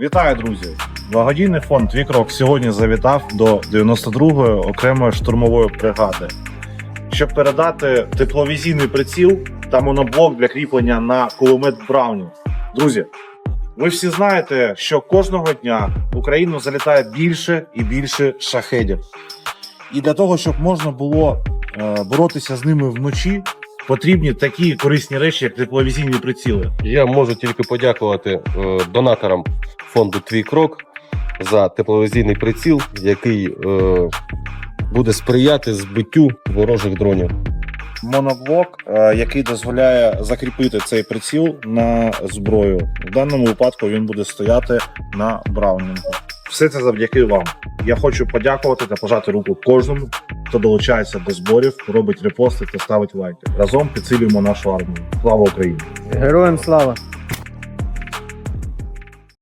Вітаю, друзі! Благодійний фонд Вікрок сьогодні завітав до 92-ї окремої штурмової бригади, щоб передати тепловізійний приціл та моноблок для кріплення на кулемет Браунінг. Друзі, ви всі знаєте, що кожного дня в Україну залітає більше і більше шахедів. І для того, щоб можна було е, боротися з ними вночі, потрібні такі корисні речі, як тепловізійні приціли. Я можу тільки подякувати е, донаторам фонду Твій крок за тепловізійний приціл, який е, буде сприяти збиттю ворожих дронів. моноблок, е, який дозволяє закріпити цей приціл на зброю. В даному випадку він буде стояти на браунінгу. Все це завдяки вам. Я хочу подякувати та пожати руку кожному, хто долучається до зборів, робить репости та ставить лайки. Разом підсилюємо нашу армію. Слава Україні! Героям слава!